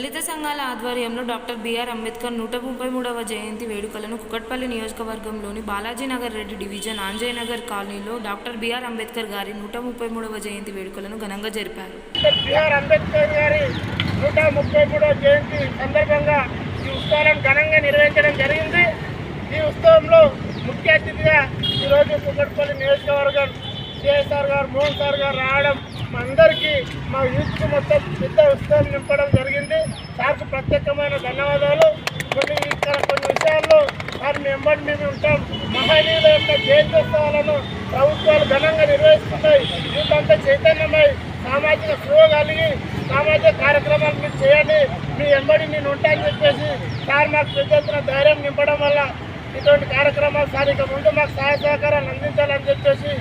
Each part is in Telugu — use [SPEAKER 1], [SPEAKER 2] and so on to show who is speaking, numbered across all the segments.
[SPEAKER 1] ఆధ్వర్యంలో డాక్టర్ బిఆర్ అంబేద్కర్ నూట ముప్పై మూడవ జయంతి వేడుకలను కుకట్పల్లి నియోజకవర్గంలోని బాలాజీనగర్ రెడ్డి డివిజన్ ఆంజయనగర్ కాలనీలో డాక్టర్ బిఆర్ అంబేద్కర్ గారి నూట ముప్పై మూడవ జయంతి వేడుకలను ఘనంగా జరిపారు.
[SPEAKER 2] బిఆర్ అంబేద్కర్ గారి నూట ముప్పై మూడవ జయంతి సందర్భంగా ఈ ఉత్సవాలను ఘనంగా నిర్వహించడం జరిగింది. ఈ ఉత్సవంలో ముఖ్య అతిథిగా ఈరోజు కుకట్పల్లి నియోజకవర్గం కేసీఆర్ గారు మోహన్ సార్ గారు రావడం మా అందరికీ మా యూత్కి మొత్తం పెద్ద ఉత్సవాలు నింపడం జరిగింది. సార్కు ప్రత్యేకమైన ధన్యవాదాలు. కొన్ని ఇక్కడ కొన్ని విషయాల్లో సార్ మీ వెంబడి మేము ఉంటాం. మహనీయుల యొక్క జయంత్యోత్సవాలను ప్రభుత్వాలు ఘనంగా నిర్వహిస్తున్నాయి. యూత్ చైతన్యమై సామాజిక సేవ కలిగి సామాజిక కార్యక్రమాలు మీరు చేయండి. మీ వెంబడి నేను ఉంటానని చెప్పేసి సార్ మాకు పెద్ద ఎత్తున ధైర్యం నింపడం వల్ల ఇటువంటి కార్యక్రమాలు సార్ ఇక ముందు మాకు సహాయ సహకారాలు అందించాలని చెప్పేసి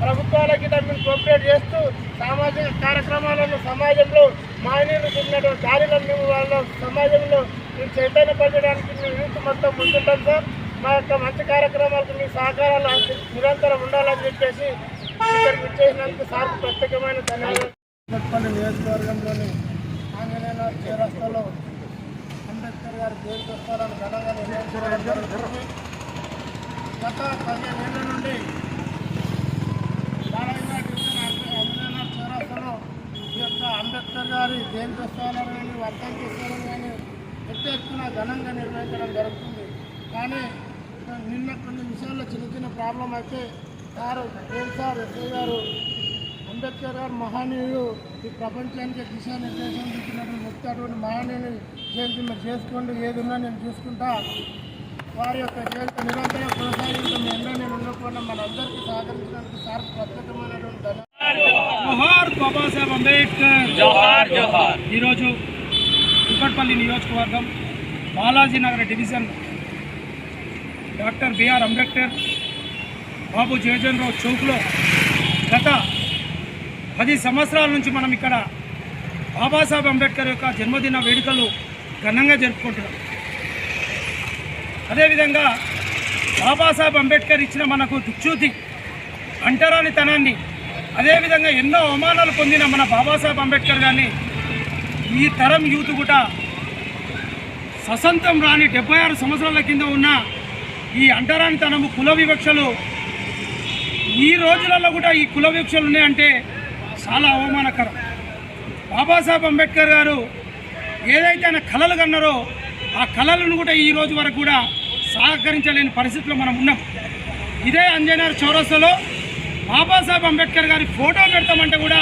[SPEAKER 2] ప్రభుత్వాలకి దాన్ని కోఆపరేట్ చేస్తూ సామాజిక కార్యక్రమాలను సమాజంలో మాయనీయులు చెందినటువంటి దారిలను మేము వాళ్ళ సమాజంలో మేము చైతన్యపరచడానికి మేము యూత్ మొత్తం ముందుంటాం సార్. మా యొక్క మంచి కార్యక్రమాలకు మీ సహకారాలు నిరంతరం ఉండాలని చెప్పేసి ఇక్కడికి వచ్చేసినందుకు సార్కు ప్రత్యేకమైన ధన్యవాదాలు. నియోజకవర్గంలోని ఆంజనేయ చేరస్తాలో అంబేద్కర్ గారి జయంత్యోత్సవాలను ఘనంగా నిర్వహించడం గత పదిహేను ఏళ్ళ నుండి బాలయ్య డివిజన్ అంజనేయ చౌరస్తాలో ఈ యొక్క అంబేద్కర్ గారి జయంత్యోత్సవాలను కానీ వర్ధంతి ఉత్సవాలను కానీ పెద్ద ఎత్తున ఘనంగా నిర్వహించడం జరుగుతుంది. కానీ నిన్న కొన్ని విషయాల్లో చిన్న చిన్న ప్రాబ్లం అయితే సార్ ఏం సార్ ఎస్ఐ గారు అంబేద్కర్ గారు మహనీయుడు ఈ ప్రపంచానికి దిశానిర్దేశం ఇచ్చినటువంటి వ్యక్తి అటువంటి మహనీయుని జయంతి మీరు చేసుకోండి ఏది ఉన్నా నేను చూసుకుంటా. వారి యొక్క జయంతి నిరంతరం కొనసాగించడం. ఎన్నో నేను ఉండకుండా మనందరికీ సహకరించడానికి సార్ ప్రత్యేకమైనటువంటి
[SPEAKER 3] జోహార్ బాబాసాహెబ్ అంబేద్కర్.
[SPEAKER 4] జోహార్ జోహార్.
[SPEAKER 3] ఈరోజు కుక్కట్పల్లి నియోజకవర్గం Balaji Nagar division doctor B R Ambedkar Babu Jayachandra Rao చౌక్లో గత పది సంవత్సరాల నుంచి మనం ఇక్కడ బాబాసాహెబ్ అంబేద్కర్ యొక్క జన్మదిన వేడుకలు ఘనంగా జరుపుకుంటున్నాం. అదేవిధంగా బాబాసాహెబ్ అంబేద్కర్ ఇచ్చిన మనకు దిక్చూతి అంటరానితనాన్ని అదేవిధంగా ఎన్నో అవమానాలు పొందిన మన బాబాసాహెబ్ అంబేద్కర్ గారిని ఈ తరం యూత్ కూడా ససంతం రాని డెబ్బై ఆరు సంవత్సరాల కింద ఉన్న ఈ అంటరానితనము కుల వివక్షలు ఈ రోజులలో కూడా ఈ కుల వివక్షలు ఉన్నాయంటే చాలా అవమానకరం. బాబాసాహెబ్ అంబేద్కర్ గారు ఏదైతే ఆయన కళలు కన్నారో ఆ కళలను కూడా ఈ రోజు వరకు కూడా సహకరించలేని పరిస్థితిలో మనం ఉన్నాం. ఇదే అంజనేయ చౌరస్తాలో బాబాసాహెబ్ అంబేద్కర్ గారి ఫోటో పెడతామంటే కూడా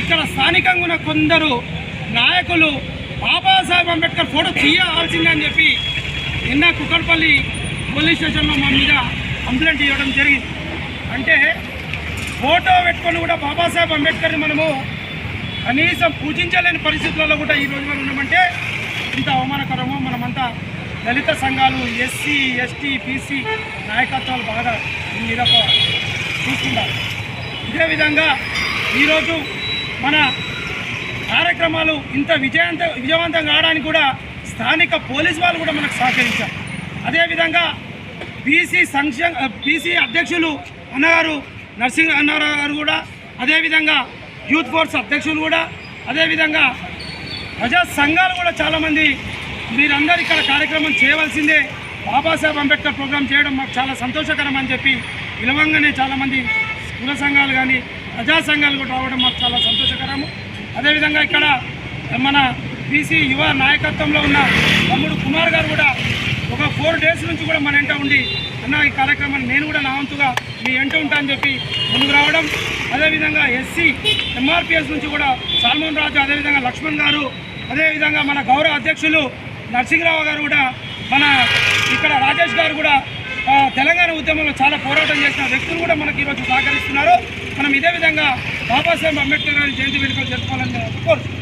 [SPEAKER 3] ఇక్కడ స్థానికంగా ఉన్న కొందరు నాయకులు బాబాసాహెబ్ అంబేద్కర్ ఫోటో తీయాల్సిందే అని చెప్పి నిన్న కుక్కడపల్లి పోలీస్ స్టేషన్లో మా మీద కంప్లైంట్ ఇవ్వడం జరిగింది. అంటే ఫోటో పెట్టుకొని కూడా బాబాసాహెబ్ అంబేద్కర్ని మనము కనీసం పూజించలేని పరిస్థితులలో కూడా ఈ మనం ఉన్నామంటే ఇంత అవమానకరమో మనమంతా దళిత సంఘాలు ఎస్సీ ఎస్టీ బీసీ నాయకత్వాలు బాగా దీని మీద చూస్తున్నారు ఇదే విధంగా ఈరోజు మన కార్యక్రమాలు ఇంత విజయంత విజయవంతం కావడానికి కూడా స్థానిక పోలీస్ వాళ్ళు కూడా మనకు సహకరించారు. అదేవిధంగా బీసీ సంక్షేమ బీసీ అధ్యక్షులు అన్నగారు నర్సింగ్ అన్నగారు కూడా అదేవిధంగా యూత్ ఫోర్స్ అధ్యక్షులు కూడా అదేవిధంగా ప్రజా సంఘాలు కూడా చాలామంది మీరందరూ ఇక్కడ కార్యక్రమం చేయవలసిందే. బాబాసాహెబ్ అంబేద్కర్ ప్రోగ్రాం చేయడం మాకు చాలా సంతోషకరం అని చెప్పి విలవంగానే చాలామంది కుల సంఘాలు కానీ ప్రజా సంఘాలు కూడా రావడం మాకు చాలా సంతోషకరము. అదేవిధంగా ఇక్కడ మన బీసీ యువ నాయకత్వంలో ఉన్న తమ్ముడు కుమార్ గారు కూడా ఒక ఫోర్ డేస్ నుంచి కూడా మన ఎంట ఉండి అన్న ఈ కార్యక్రమాన్ని నేను కూడా నా వంతుగా మీ ఎంట ఉంటా అని చెప్పి ముందుకు రావడం. అదేవిధంగా ఎస్సీ ఎంఆర్పిఎస్ నుంచి కూడా సాల్మోన్ రాజు అదేవిధంగా లక్ష్మణ్ గారు అదేవిధంగా మన గౌరవ అధ్యక్షులు నరసింహరావు గారు కూడా మన ఇక్కడ రాజేష్ గారు కూడా తెలంగాణ ఉద్యమంలో చాలా పోరాటం చేసిన వ్యక్తులు కూడా మనకి ఈరోజు సహకరిస్తున్నారు. మనం ఇదే విధంగా బాబాసాహెబ్ అంబేద్కర్ గారి జయంతి వేడుకలు జరుపుకోవాలని కోరుతున్నాం.